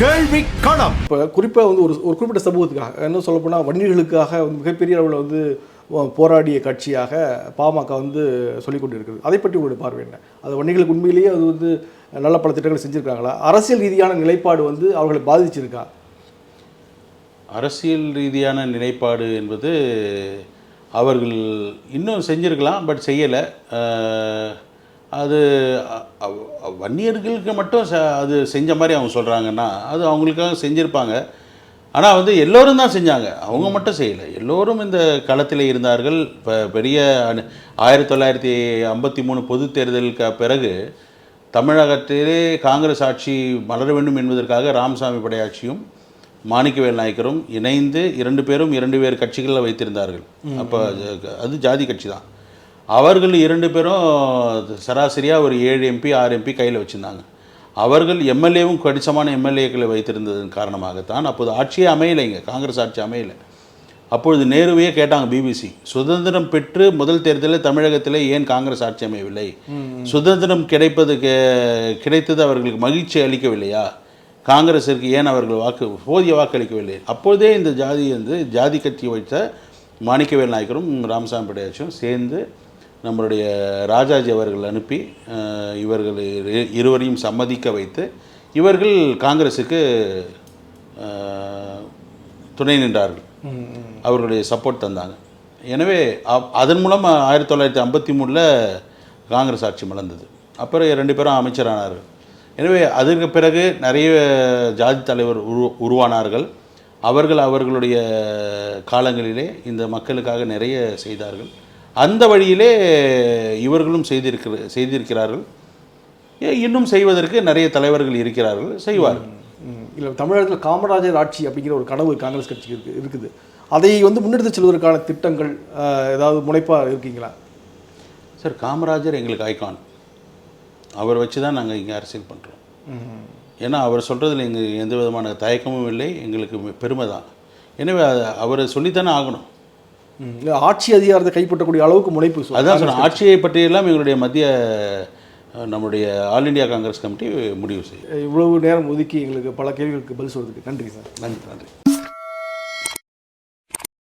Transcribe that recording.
கேள்வி களம். இப்போ குறிப்பாக வந்து ஒரு ஒரு குறிப்பிட்ட சமூகத்துக்காக என்ன சொல்லப்போனால் வன்னியர்களுக்காக வந்து மிகப்பெரிய அளவில் வந்து போராடிய கட்சியாக பாமக வந்து சொல்லிக் கொண்டு இருக்குது அதை பற்றி உங்களுடைய பார்வை என்ன? அது வன்னிகளுக்கு உண்மையிலேயே அது வந்து நல்ல பல திட்டங்களை செஞ்சுருக்காங்களா? அரசியல் ரீதியான நிலைப்பாடு வந்து அவர்களை பாதிச்சிருக்கா? அரசியல் ரீதியான நிலைப்பாடு என்பது அவர்கள் இன்னும் செஞ்சிருக்கலாம் பட் செய்யலை. அது வன்னியர்களுக்கு மட்டும் ச அது செஞ்ச மாதிரி அவங்க சொல்கிறாங்கன்னா அது அவங்களுக்காக செஞ்சுருப்பாங்க. ஆனால் வந்து எல்லோரும் தான் செஞ்சாங்க. அவங்க மட்டும் செய்யலை. எல்லோரும் இந்த களத்தில் இருந்தார்கள். இப்போ பெரிய ஆயிரத்தி தொள்ளாயிரத்தி ஐம்பத்தி மூணு பொது தேர்தலுக்கு பிறகு தமிழகத்திலே காங்கிரஸ் ஆட்சி மலர வேண்டும் என்பதற்காக ராமசாமி படையாட்சியும் மாணிக்கவேல் நாயக்கரும் இணைந்து இரண்டு பேரும் இரண்டு வேறு கட்சிகளில் வைத்திருந்தார்கள். அப்போ அது ஜாதி கட்சி தான். அவர்கள் இரண்டு பேரும் சராசரியாக ஒரு ஏழு எம்பி ஆறு எம்பி கையில் வச்சுருந்தாங்க. அவர்கள் எம்எல்ஏவும் கடிசமான எம்எல்ஏக்களை வைத்திருந்ததன் காரணமாகத்தான் அப்போது ஆட்சியே அமையலைங்க காங்கிரஸ் ஆட்சி அமையலை. அப்பொழுது நேருவையே கேட்டாங்க பிபிசி சுதந்திரம் பெற்று முதல் தேர்தலில் தமிழகத்திலே ஏன் காங்கிரஸ் ஆட்சி அமையவில்லை? சுதந்திரம் கிடைப்பது கிடைத்தது அவர்களுக்கு மகிழ்ச்சி அளிக்கவில்லையா? காங்கிரஸிற்கு ஏன் அவர்கள் வாக்கு போதிய வாக்கு அளிக்கவில்லை அப்பொழுதே இந்த ஜாதி வந்து ஜாதி கட்சி வைத்த மாணிக்கவேல் நாயக்கரும் ராமசாமி படையாச்சும் சேர்ந்து நம்மளுடைய ராஜாஜி அவர்கள் அனுப்பி இவர்கள் இரு- இருவரையும் சம்மதிக்க வைத்து இவர்கள் காங்கிரஸுக்கு துணை நின்றார்கள். அவர்களுடைய சப்போர்ட் தந்தாங்க. எனவே அதன் மூலம் ஆயிரத்தி தொள்ளாயிரத்தி ஐம்பத்தி மூணில் காங்கிரஸ் ஆட்சி மலர்ந்தது. அப்புறம் ரெண்டு பேரும் அமைச்சரானார்கள். எனவே அதற்கு பிறகு நிறைய ஜாதி தலைவர் உரு உருவானார்கள். அவர்கள் அவர்களுடைய காலங்களிலே இந்த மக்களுக்காக நிறைய செய்தார்கள். அந்த வழியிலே இவர்களும் செய்திருக்கிற செய்திருக்கிறார்கள். இன்னும் செய்வதற்கு நிறைய தலைவர்கள் இருக்கிறார்கள் செய்வார்கள். இல்லை தமிழகத்தில் காமராஜர் ஆட்சி அப்படிங்கிற ஒரு கனவு காங்கிரஸ் கட்சிக்கு இருக்கு இருக்குது. அதை வந்து முன்னெடுத்து செல்வதற்கான திட்டங்கள் ஏதாவது முனைப்பாக இருக்கீங்களா? சார் காமராஜர் எங்களுக்கு ஐகான். அவர் வச்சு தான் நாங்கள் இங்கே அரசியல் பண்ணுறோம் ஏன்னா அவர் சொல்கிறதுல எங்களுக்கு எந்த விதமான தயக்கமும் இல்லை எங்களுக்கு பெருமை தான் எனவே அவர் சொல்லித்தானே ஆகணும். ஆட்சி அதிகாரத்தை கைப்பற்றக்கூடிய அளவுக்கு முனைப்பு அதான் சொன்ன ஆட்சியை பற்றியெல்லாம் எங்களுடைய மத்திய நம்முடைய ஆல் இந்தியா காங்கிரஸ் கமிட்டி முடிவு செய்யும். இவ்வளவு நேரம் ஒதுக்கி எங்களுக்கு பல கேள்விகளுக்கு பதில் சொல்றதுக்கு நன்றி சார். நன்றி நன்றி.